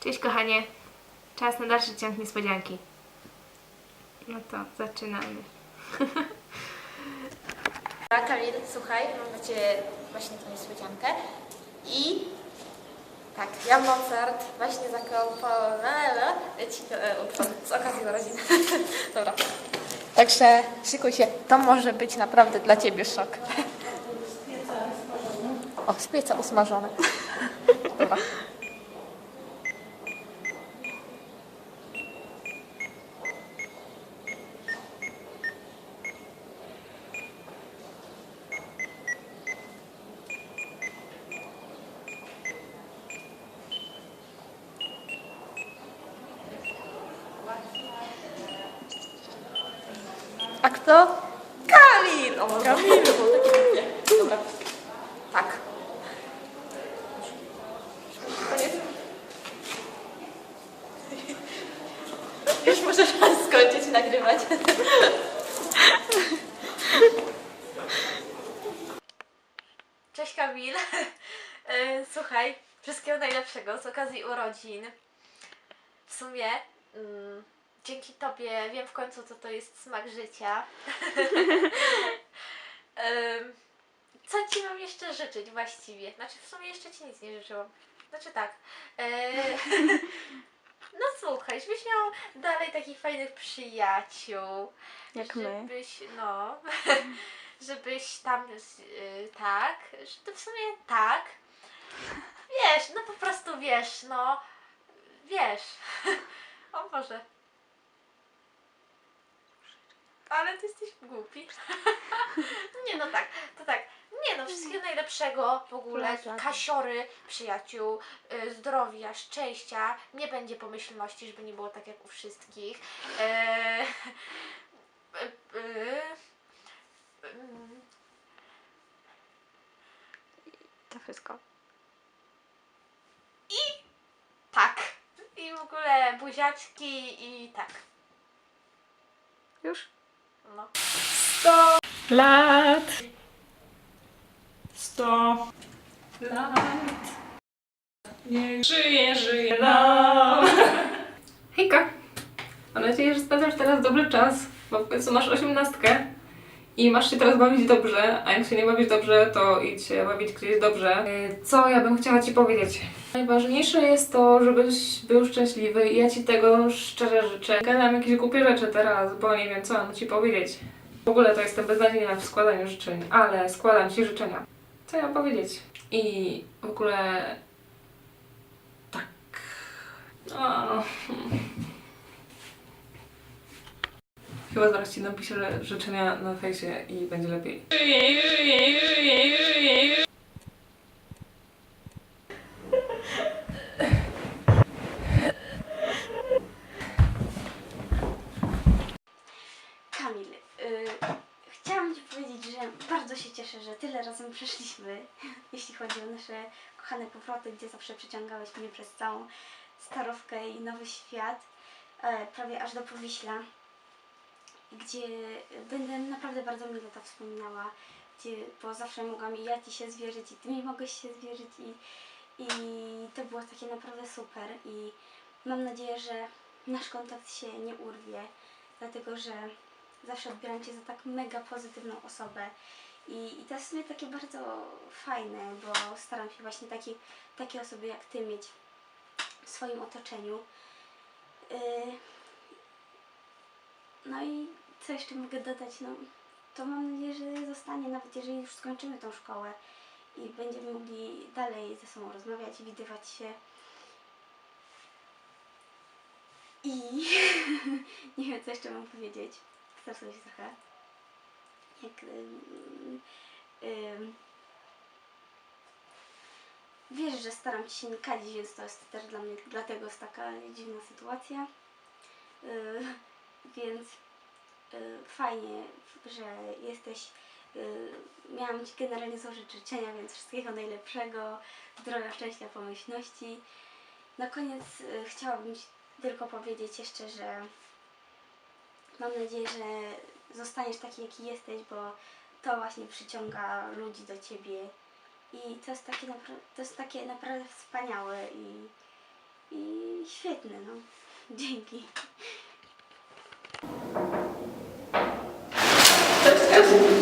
Cześć kochanie, czas na dalszy ciąg niespodzianki. No to zaczynamy. Tak, Kamil, słuchaj, mam dla Ciebie właśnie tą niespodziankę. I tak, ja Mozart właśnie zakomponowałem Ci to e, z okazji urodzin. Dobra. Także szykuj się, to może być naprawdę dla Ciebie szok. O, z pieca usmażone. Dobra. A kto? Kamil! O, Kamil, bo takie głupie. Dobra. Tak. Już możesz skończyć nagrywać. Cześć Kamil. E, Słuchaj, wszystkiego najlepszego z okazji urodzin. W sumie mm, dzięki Tobie wiem w końcu, co to jest smak życia. Co Ci mam jeszcze życzyć właściwie? Znaczy w sumie jeszcze Ci nic nie życzyłam. Znaczy tak. E, no słuchaj, żebyś miał dalej takich fajnych przyjaciół. Jak my. żebyś, no, żebyś tam, y, tak, że to w sumie tak, wiesz, no po prostu wiesz, no, wiesz, o Boże. Ale ty jesteś głupi. Nie no tak, to tak. Nie no, wszystkiego najlepszego w ogóle, kasiory, przyjaciół, y, zdrowia, szczęścia, nie będzie pomyślności, żeby nie było tak jak u wszystkich. E, y, y, mm, To wszystko. tak. I w ogóle buziaczki i tak. Już? No. Lat! Sto lat. Niech żyje, żyje nam. Hejka! Mam nadzieję, że spędzasz teraz dobry czas, bo w końcu masz osiemnastkę i masz się teraz bawić dobrze, a jak się nie bawisz dobrze, to idź się bawić gdzieś dobrze. E, Co ja bym chciała Ci powiedzieć? Najważniejsze jest to, żebyś był szczęśliwy i ja Ci tego szczerze życzę. Gadam jakieś głupie rzeczy teraz, bo nie wiem co mam Ci powiedzieć. W ogóle to jestem beznadziejna w składaniu życzeń, ale składam Ci życzenia. Co ja mam powiedzieć? I w ogóle... Tak... O. Chyba zaraz Ci napiszę życzenia na fejsie i będzie lepiej. Kamil, y, chciałam Ci powiedzieć, że bardzo się cieszę, że tyle razem przeszliśmy, jeśli chodzi o nasze kochane powroty, gdzie zawsze przeciągałeś mnie przez całą Starówkę i Nowy Świat, e, prawie aż do Powiśla, gdzie będę naprawdę bardzo mile to wspominała, gdzie, bo zawsze mogłam i ja Ci się zwierzyć i Ty mi mogłeś się zwierzyć i, i to było takie naprawdę super i mam nadzieję, że nasz kontakt się nie urwie, dlatego że zawsze odbieram Cię za tak mega pozytywną osobę i, i to jest w sumie takie bardzo fajne, bo staram się właśnie taki, takie osoby jak Ty mieć w swoim otoczeniu. Yy, No i co jeszcze mogę dodać? No, to mam nadzieję, że zostanie, nawet jeżeli już skończymy tą szkołę i będziemy mogli dalej ze sobą rozmawiać widywać się. I nie wiem, co jeszcze mam powiedzieć. Stresuję się trochę. Jak. ym, ym, wiesz, że staram się nie kadzić, więc to jest też dla mnie, dlatego jest taka dziwna sytuacja. Yy, więc yy, fajnie, że jesteś. Yy, miałam ci generalnie złożyć życzenia, więc wszystkiego najlepszego, zdrowia, szczęścia, pomyślności. Na koniec yy, chciałabym ci tylko powiedzieć jeszcze, że mam nadzieję, że zostaniesz taki, jaki jesteś, bo to właśnie przyciąga ludzi do ciebie. I to jest takie, to jest takie naprawdę wspaniałe i i świetne, no. Dzięki.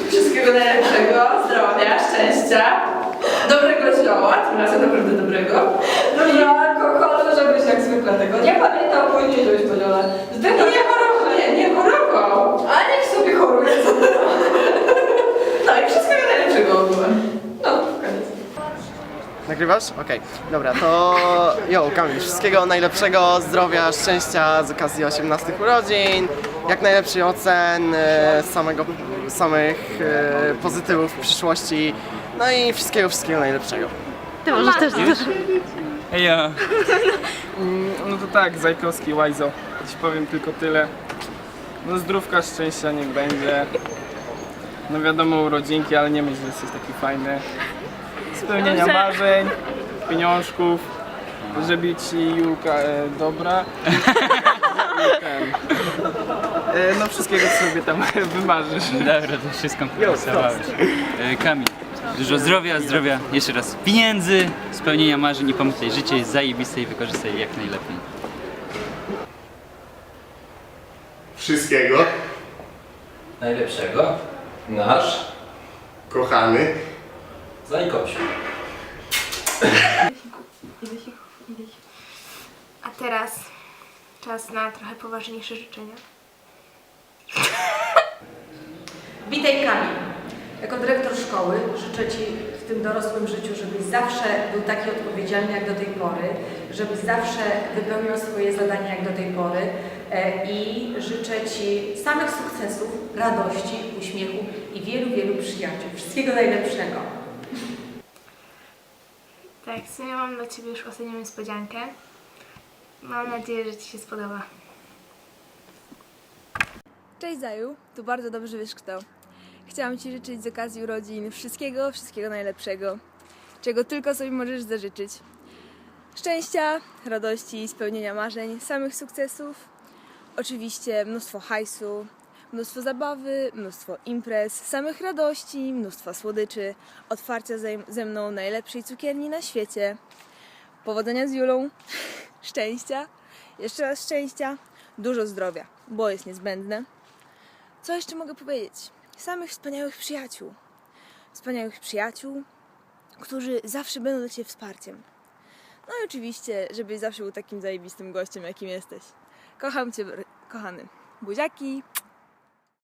Wszystkiego najlepszego, zdrowia, szczęścia, dobrego zioła, tym razem naprawdę dobrego. Dużo alkoholu, żebyś jak zwykle tego nie pamiętał, później żebyś podziela. Tego nie chorował, nie, nie chorował, a niech sobie choruje. No i wszystkiego najlepszego ogółem. No, koniec. Nagrywasz? Okej. Dobra, to jo, Kamil, wszystkiego najlepszego, zdrowia, szczęścia z okazji 18 urodzin, jak najlepszych ocen, e, samego, samych e, pozytywów w przyszłości, no i wszystkiego, wszystkiego najlepszego. Eja. Mm, No to tak, Zajkowski, Łajzo. Dziś powiem tylko tyle. No zdrówka, szczęścia niech będzie. No wiadomo urodzinki, ale nie myśl, że jesteś taki fajny. Spełnienia marzeń, pieniążków, żeby ci Julka e, dobra. I ten. E, no wszystkiego co sobie tam wymarzysz. Dobra, to wszystko popisałeś. E, Kamil, dużo zdrowia, zdrowia, jeszcze raz pieniędzy, spełnienia marzeń i pamiętaj, życie jest zajebiste i wykorzystaj je jak najlepiej. Wszystkiego, najlepszego. Nasz kochany. Zajkosiu. A teraz czas na trochę poważniejsze życzenia. Witaj Kamil. Jako dyrektor szkoły życzę Ci w tym dorosłym życiu, żebyś zawsze był taki odpowiedzialny jak do tej pory, żebyś zawsze wypełniał swoje zadania jak do tej pory e, i życzę Ci samych sukcesów, radości, uśmiechu i wielu, wielu przyjaciół. Wszystkiego najlepszego. Tak, w sumie mam dla Ciebie już ostatnią niespodziankę. Mam nadzieję, że Ci się spodoba. Cześć Zaju, tu bardzo dobrze wiesz kto. Chciałam Ci życzyć z okazji urodzin wszystkiego, wszystkiego najlepszego, czego tylko sobie możesz zażyczyć. Szczęścia, radości, spełnienia marzeń, samych sukcesów, oczywiście mnóstwo hajsu, mnóstwo zabawy, mnóstwo imprez, samych radości, mnóstwo słodyczy, otwarcia ze, mną najlepszej cukierni na świecie, powodzenia z Julą, szczęścia, jeszcze raz szczęścia, dużo zdrowia, bo jest niezbędne. Co jeszcze mogę powiedzieć? Samych wspaniałych przyjaciół. Wspaniałych przyjaciół, którzy zawsze będą dla Ciebie wsparciem. No i oczywiście, żebyś zawsze był takim zajebistym gościem, jakim jesteś. Kocham Cię, kochany. Buziaki!